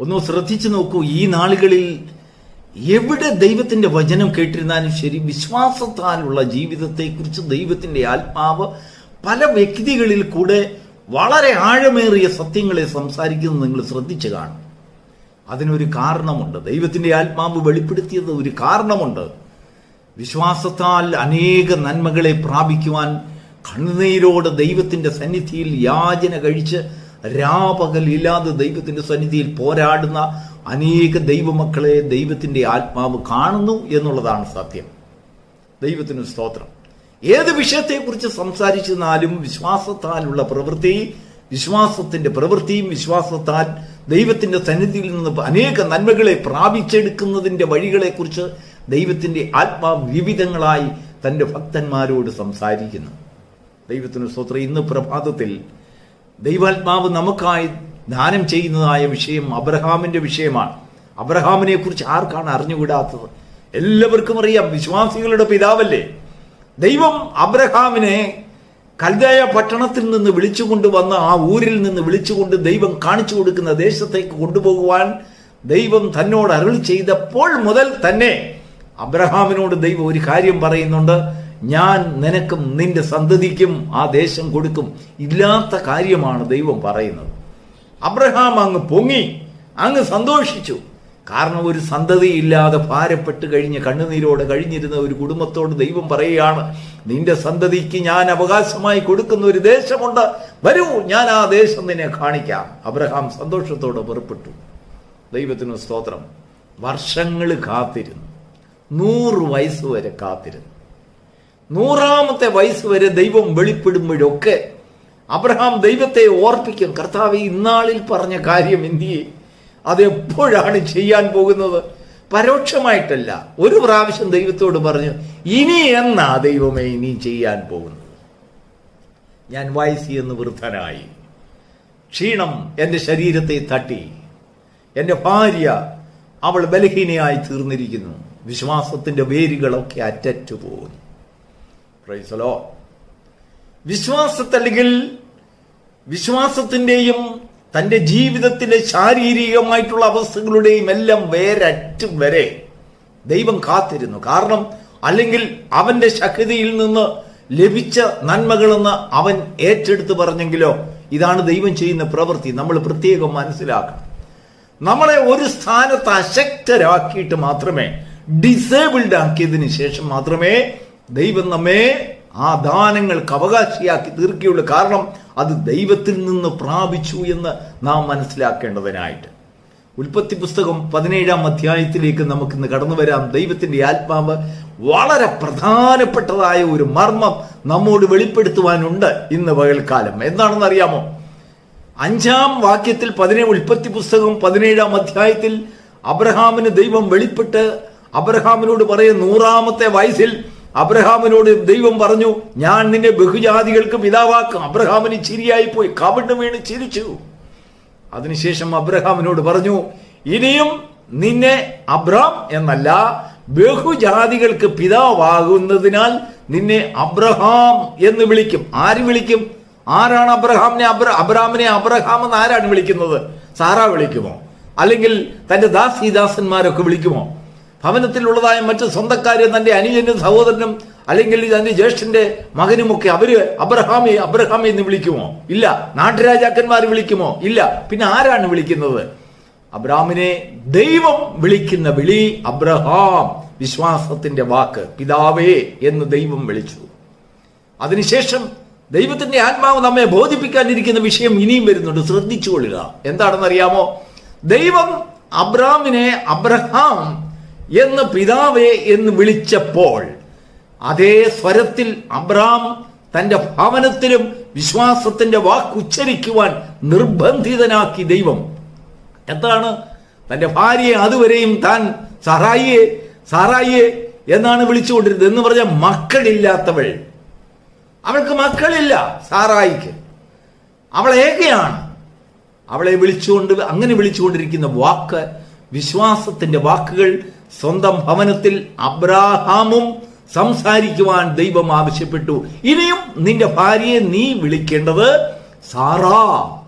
ഒന്ന് ശ്രദ്ധിച്ചു നോക്കൂ ഈ നാളുകളിൽ എവിടെ ദൈവത്തിന്റെ വചനം കേട്ടിരുന്നാലും ശരി വിശ്വാസത്താലുള്ള ജീവിതത്തെക്കുറിച്ച് ദൈവത്തിന്റെ ആത്മാവ് പല വ്യക്തികളിൽ കൂടെ വളരെ ആഴമേറിയ സത്യങ്ങളെ സംസാരിക്കുന്നത് നിങ്ങൾ ശ്രദ്ധിച്ചു കാണും അതിനൊരു കാരണമുണ്ട്. ദൈവത്തിന്റെ ആത്മാവ് വെളിപ്പെടുത്തിയത് ഒരു കാരണമുണ്ട്. വിശ്വാസത്താൽ അനേക നന്മകളെ പ്രാപിക്കുവാൻ കണ്ണുനീരോട് ദൈവത്തിന്റെ സന്നിധിയിൽ യാചന കഴിച്ച് രാപകലില്ലാതെ ദൈവത്തിന്റെ സന്നിധിയിൽ പോരാടുന്ന അനേക ദൈവമക്കളെ ദൈവത്തിന്റെ ആത്മാവ് കാണുന്നു എന്നുള്ളതാണ് സത്യം. ദൈവത്തിന് സ്തോത്രം. ഏത് വിഷയത്തെക്കുറിച്ച് സംസാരിച്ചെന്നാലും വിശ്വാസത്താലുള്ള പ്രവൃത്തി വിശ്വാസത്തിന്റെ പ്രവൃത്തിയും വിശ്വാസത്താൽ ദൈവത്തിന്റെ സന്നിധിയിൽ നിന്ന് അനേക നന്മകളെ പ്രാപിച്ചെടുക്കുന്നതിന്റെ വഴികളെക്കുറിച്ച് ദൈവത്തിന്റെ ആത്മാവ് വിവിധങ്ങളായി തന്റെ ഭക്തന്മാരോട് സംസാരിക്കുന്നു. ദൈവത്തിന് സ്തോത്രം. ഇന്ന് പ്രഭാതത്തിൽ ദൈവാത്മാവ് നമുക്കായി ദാനം ചെയ്യുന്നതായ വിഷയം അബ്രഹാമിന്റെ വിഷയമാണ്. അബ്രഹാമിനെ കുറിച്ച് ആർക്കാണ് അറിഞ്ഞുകൂടാത്തത്? എല്ലാവർക്കും അറിയാം വിശ്വാസികളുടെ പിതാവല്ലേ? ദൈവം അബ്രഹാമിനെ കൽദായ പട്ടണത്തിൽ നിന്ന് വിളിച്ചുകൊണ്ട് വന്ന ആ ഊരിൽ നിന്ന് വിളിച്ചുകൊണ്ട് ദൈവം കാണിച്ചു കൊടുക്കുന്ന ദേശത്തേക്ക് കൊണ്ടുപോകുവാൻ ദൈവം തന്നോട് അരുൾ ചെയ്തപ്പോൾ മുതൽ തന്നെ അബ്രഹാമിനോട് ദൈവം ഒരു കാര്യം പറയുന്നുണ്ട്. ഞാൻ നിനക്കും നിന്റെ സന്തതിക്കും ആ ദേശം കൊടുക്കും ഇല്ലാത്ത കാര്യമാണ് ദൈവം പറയുന്നത്. അബ്രഹാം അങ്ങ് പൊങ്ങി അങ്ങ് സന്തോഷിച്ചു. കാരണം ഒരു സന്തതി ഇല്ലാതെ ഭാരപ്പെട്ട് കഴിഞ്ഞ് കണ്ണുനീരോടെ കഴിഞ്ഞിരുന്ന ഒരു കുടുംബത്തോട് ദൈവം പറയുകയാണ് നിന്റെ സന്തതിക്ക് ഞാൻ അവകാശമായി കൊടുക്കുന്ന ഒരു ദേശമുണ്ട്. വരൂ ഞാൻ ആ ദേശം നിന്നെ കാണിക്കാം. അബ്രഹാം സന്തോഷത്തോടെ പുറപ്പെട്ടു ദൈവത്തിന് സ്തോത്രം. വർഷങ്ങൾ കാത്തിരുന്നു. നൂറ് വയസ്സ് വരെ കാത്തിരുന്നു. നൂറാമത്തെ വയസ്സ് വരെ ദൈവം വെളിപ്പെടുമ്പോഴൊക്കെ അബ്രഹാം ദൈവത്തെ ഓർപ്പിക്കും. കർത്താവ് ഇന്നാളിൽ പറഞ്ഞ കാര്യം എന്തിയെ? അതെപ്പോഴാണ് ചെയ്യാൻ പോകുന്നത്? പരോക്ഷമായിട്ടല്ല. ഒരു പ്രാവശ്യം ദൈവത്തോട് പറഞ്ഞു ഇനി എന്നാ ദൈവമേ ഇനി ചെയ്യാൻ പോകുന്നത്? ഞാൻ വയസ്സി എന്ന് വൃദ്ധനായി. ക്ഷീണം എന്റെ ശരീരത്തെ തട്ടി. എന്റെ ഭാര്യ അവൾ ബലഹീനയായി തീർന്നിരിക്കുന്നു. വിശ്വാസത്തിന്റെ വേരുകളൊക്കെ അറ്ററ്റു പോകുന്നു പ്രൈസലോ. വിശ്വാസത്തല്ലെങ്കിൽ വിശ്വാസത്തിന്റെയും തന്റെ ജീവിതത്തിലെ ശാരീരികമായിട്ടുള്ള അവസ്ഥകളുടെയും എല്ലാം വേരറ്റും വരെ ദൈവം കാത്തിരുന്നു. കാരണം അല്ലെങ്കിൽ അവന്റെ ശക്തിയിൽ നിന്ന് ലഭിച്ച നന്മകളെന്ന് അവൻ ഏറ്റെടുത്ത് പറഞ്ഞെങ്കിലോ ഇതാണ് ദൈവം ചെയ്യുന്ന പ്രവൃത്തി. നമ്മൾ പ്രത്യേകം മനസ്സിലാക്കണം. നമ്മളെ ഒരു സ്ഥാനത്ത് അശക്തരാക്കിയിട്ട് മാത്രമേ ഡിസേബിൾഡ് ആക്കിയതിന് ശേഷം മാത്രമേ ദൈവം നമ്മെ ആ ദാനങ്ങൾക്ക് അവകാശിയാക്കി തീർക്കുകയുള്ളൂ കാരണം അത് ദൈവത്തിൽ നിന്ന് പ്രാപിച്ചു എന്ന് നാം മനസ്സിലാക്കേണ്ടതിനായിട്ട്. ഉൽപ്പത്തി പുസ്തകം പതിനേഴാം അധ്യായത്തിലേക്ക് നമുക്കിന്ന് കടന്നു വരാം. ദൈവത്തിന്റെ ആത്മാവ് വളരെ പ്രധാനപ്പെട്ടതായ ഒരു മർമ്മം നമ്മോട് വെളിപ്പെടുത്തുവാനുണ്ട് ഇന്ന് പകൽക്കാലം. എന്താണെന്ന് അറിയാമോ? അഞ്ചാം വാക്യത്തിൽ പതിനേഴ് ഉൽപ്പത്തി പുസ്തകം പതിനേഴാം അധ്യായത്തിൽ അബ്രഹാമിന് ദൈവം വെളിപ്പെട്ട് അബ്രഹാമിനോട് പറയും നൂറാമത്തെ വയസ്സിൽ അബ്രഹാമിനോട് ദൈവം പറഞ്ഞു ഞാൻ നിന്നെ ബഹുജാതികൾക്ക് പിതാവാക്കും. അബ്രഹാമിന് ചിരിയായി പോയി കവിണ്ട് വീണ് ചിരിച്ചു. അതിനുശേഷം അബ്രഹാമിനോട് പറഞ്ഞു ഇനിയും നിന്നെ അബ്രാം എന്നല്ല ബഹുജാതികൾക്ക് പിതാവാകുന്നതിനാൽ നിന്നെ അബ്രഹാം എന്ന് വിളിക്കും. ആര് വിളിക്കും? ആരാണ് അബ്രഹാമിനെ അബ്ര അബ്രാമിനെ അബ്രഹാം എന്ന് ആരാണ് വിളിക്കുന്നത്? സാറാ വിളിക്കുമോ? അല്ലെങ്കിൽ തന്റെ ദാസിദാസന്മാരൊക്കെ വിളിക്കുമോ? ഭവനത്തിലുള്ളതായ മറ്റ് സ്വന്തക്കാരും തന്റെ അനുജനും സഹോദരനും അല്ലെങ്കിൽ തന്റെ ജ്യേഷ്ഠന്റെ മകനുമൊക്കെ അവർ അബ്രഹാമി അബ്രഹാമി എന്ന് വിളിക്കുമോ? ഇല്ല. നാട്ടുരാജാക്കന്മാർ വിളിക്കുമോ? ഇല്ല. പിന്നെ ആരാണ് വിളിക്കുന്നത്? അബ്രഹാമിനെ ദൈവം വിളിക്കുന്ന വിളി അബ്രഹാം വിശ്വാസത്തിന്റെ വാക്ക്. പിതാവേ എന്ന് ദൈവം വിളിച്ചു. അതിനുശേഷം ദൈവത്തിന്റെ ആത്മാവ് നമ്മെ ബോധിപ്പിക്കാനിരിക്കുന്ന വിഷയം ഇനിയും വരുന്നുണ്ട്. ശ്രദ്ധിച്ചുകൊള്ളുക. എന്താണെന്ന് അറിയാമോ ദൈവം അബ്രാമിനെ അബ്രഹാം എന്ന് പിതാവേ എന്ന് വിളിച്ചപ്പോൾ അതേ സ്വരത്തിൽ അബ്രാം തന്റെ ഭവനത്തിലും വിശ്വാസത്തിന്റെ വാക്കുച്ചരിക്കുവാൻ നിർബന്ധിതനാക്കി ദൈവം. എന്താണ്? തന്റെ ഭാര്യയെ അതുവരെയും താൻ സഹായിയെ സാറായിയെ എന്നാണ് വിളിച്ചുകൊണ്ടിരുന്നത് എന്ന് പറഞ്ഞ മക്കളില്ലാത്തവൾ. അവൾക്ക് മക്കളില്ല സാറായിക്ക്. അവൾ ഏകയാണ്. അവളെ വിളിച്ചുകൊണ്ട് അങ്ങനെ വിളിച്ചുകൊണ്ടിരിക്കുന്ന വാക്ക് വിശ്വാസത്തിന്റെ വാക്കുകൾ സ്വന്തം ഭവനത്തിൽ അബ്രാഹാമും സംസാരിക്കുവാൻ ദൈവം ആവശ്യപ്പെട്ടു. ഇനിയും നിന്റെ ഭാര്യയെ നീ വിളിക്കേണ്ടത് സാറാ.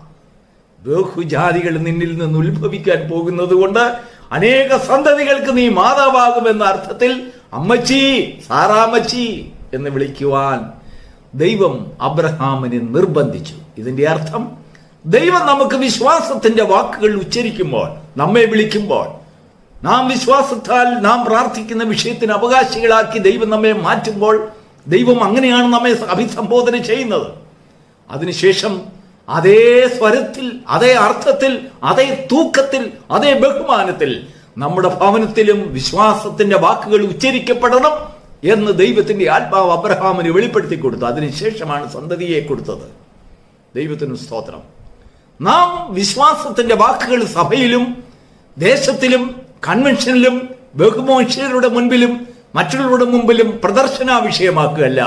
ബഹുജാതികൾ നിന്നിൽ നിന്ന് ഉത്ഭവിക്കാൻ പോകുന്നത് കൊണ്ട് അനേക സന്തതികൾക്ക് നീ മാതാവാകുമെന്ന അർത്ഥത്തിൽ അമ്മച്ചി സാറാമച്ചി എന്ന് വിളിക്കുവാൻ ദൈവം അബ്രഹാമിനെ നിർബന്ധിച്ചു. ഇതിന്റെ അർത്ഥം ദൈവം നമുക്ക് വിശ്വാസത്തിന്റെ വാക്കുകൾ ഉച്ചരിക്കുമ്പോൾ നമ്മെ വിളിക്കുമ്പോൾ നാം വിശ്വാസത്താൽ നാം പ്രാർത്ഥിക്കുന്ന വിഷയത്തിന് അവകാശികളാക്കി ദൈവം നമ്മെ മാറ്റുമ്പോൾ ദൈവം അങ്ങനെയാണ് നമ്മെ അഭിസംബോധന ചെയ്യുന്നത്. അതിനുശേഷം അതേ സ്വരത്തിൽ അതേ അർത്ഥത്തിൽ അതേ തൂക്കത്തിൽ അതേ ബഹുമാനത്തിൽ നമ്മുടെ ഭവനത്തിലും വിശ്വാസത്തിന്റെ വാക്കുകൾ ഉച്ചരിക്കപ്പെടണം എന്ന് ദൈവത്തിന്റെ ആത്മാവ് അബ്രഹാമിന് വെളിപ്പെടുത്തി കൊടുത്തു. അതിനുശേഷമാണ് സന്തതിയെ കൊടുത്തത്. ദൈവത്തിനു സ്തോത്രം. നാം വിശ്വാസത്തിന്റെ വാക്കുകൾ സഭയിലും ദേശത്തിലും കൺവെൻഷനിലും ബഹുമോക്ഷരുടെ മുൻപിലും മറ്റുള്ളവരുടെ മുമ്പിലും പ്രദർശന വിഷയമാക്കുകയല്ല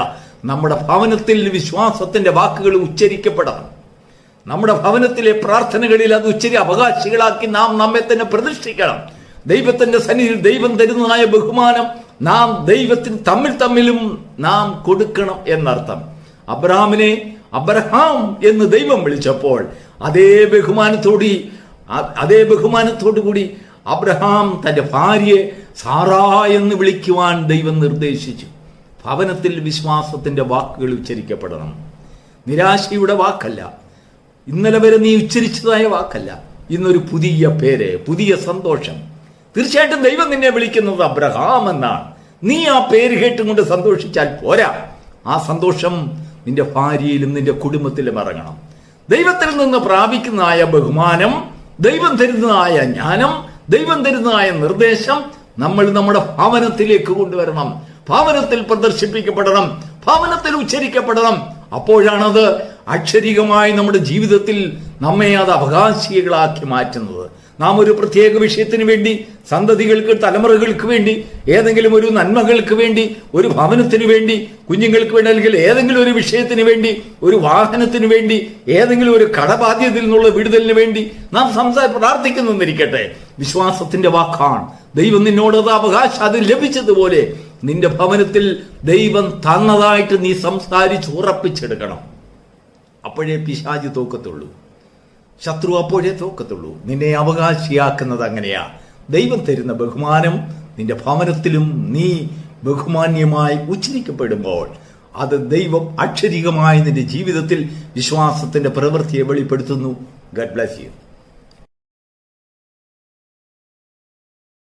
നമ്മുടെ ഭവനത്തിൽ വിശ്വാസത്തിന്റെ വാക്കുകൾ ഉച്ചരിക്കപ്പെടണം. നമ്മുടെ ഭവനത്തിലെ പ്രാർത്ഥനകളിൽ അത് ഉച്ചരി അവകാശികളാക്കി നാം നമ്മെ തന്നെ പ്രതിഷ്ഠിക്കണം. ദൈവത്തിന്റെ സന്നിധിയിൽ ദൈവം തരുന്നതായ ബഹുമാനം നാം ദൈവത്തിന് തമ്മിൽ തമ്മിലും നാം കൊടുക്കണം എന്നർത്ഥം. അബ്രഹാമിനെ അബ്രഹാം എന്ന് ദൈവം വിളിച്ചപ്പോൾ അതേ ബഹുമാനത്തോടി അതേ ബഹുമാനത്തോടു കൂടി അബ്രഹാം തന്റെ ഭാര്യയെ സാറാ എന്ന് വിളിക്കുവാൻ ദൈവം നിർദ്ദേശിച്ചു. ഭവനത്തിൽ വിശ്വാസത്തിന്റെ വാക്കുകൾ ഉച്ചരിക്കപ്പെടണം. നിരാശയുടെ വാക്കല്ല. ഇന്നലെ വരെ നീ ഉച്ചരിച്ചതായ വാക്കല്ല. ഇന്നൊരു പുതിയ പേര് പുതിയ സന്തോഷം. തീർച്ചയായിട്ടും ദൈവം നിന്നെ വിളിക്കുന്നത് അബ്രഹാം എന്നാണ്. നീ ആ പേര് കേട്ടുകൊണ്ട് സന്തോഷിച്ചാൽ പോരാ. ആ സന്തോഷം നിന്റെ ഭാര്യയിലും നിന്റെ കുടുംബത്തിലും ഇറങ്ങണം. ദൈവത്തിൽ നിന്ന് പ്രാപിക്കുന്നതായ ബഹുമാനം ദൈവം തരുന്നതായ ജ്ഞാനം ദൈവം തരുന്നതായ നിർദ്ദേശം നമ്മൾ നമ്മുടെ ഭാവനത്തിലേക്ക് കൊണ്ടുവരണം. ഭാവനത്തിൽ പ്രദർശിപ്പിക്കപ്പെടണം. ഭാവനത്തിൽ ഉച്ചരിക്കപ്പെടണം. അപ്പോഴാണത് അക്ഷരികമായി നമ്മുടെ ജീവിതത്തിൽ നമ്മെ അത് അവകാശികളാക്കി മാറ്റുന്നത്. നാം ഒരു പ്രത്യേക വിഷയത്തിന് വേണ്ടി സന്തതികൾക്ക് തലമുറകൾക്ക് വേണ്ടി ഏതെങ്കിലും ഒരു നന്മകൾക്ക് വേണ്ടി ഒരു ഭവനത്തിന് വേണ്ടി കുഞ്ഞുങ്ങൾക്ക് വേണ്ടി അല്ലെങ്കിൽ ഏതെങ്കിലും ഒരു വിഷയത്തിന് വേണ്ടി ഒരു വാഹനത്തിന് വേണ്ടി ഏതെങ്കിലും ഒരു കടബാധ്യതയിൽ നിന്നുള്ള വിടുതലിന് വേണ്ടി നാം സംസാര പ്രാർത്ഥിക്കുന്നിരിക്കട്ടെ വിശ്വാസത്തിന്റെ വാക്കാണ്. ദൈവം നിന്നോട് അവകാശം അത് ലഭിച്ചതുപോലെ നിന്റെ ഭവനത്തിൽ ദൈവം തന്നതായിട്ട് നീ സംസാരിച്ച് ഉറപ്പിച്ചെടുക്കണം. അപ്പോഴേ പിശാജി തോക്കത്തുള്ളൂ. ശത്രു അപ്പോഴേ തോക്കത്തുള്ളൂ. നിന്നെ അവകാശിയാക്കുന്നത് അങ്ങനെയാ. ദൈവം തരുന്ന ബഹുമാനം നിന്റെ ഭവനത്തിലും നീ ബഹുമാന്യമായി ഉച്ചരിക്കപ്പെടുമ്പോൾ അത് ദൈവം അക്ഷരികമായി നിന്റെ ജീവിതത്തിൽ വിശ്വാസത്തിന്റെ പ്രവൃത്തിയെ വെളിപ്പെടുത്തുന്നു. Garh bless you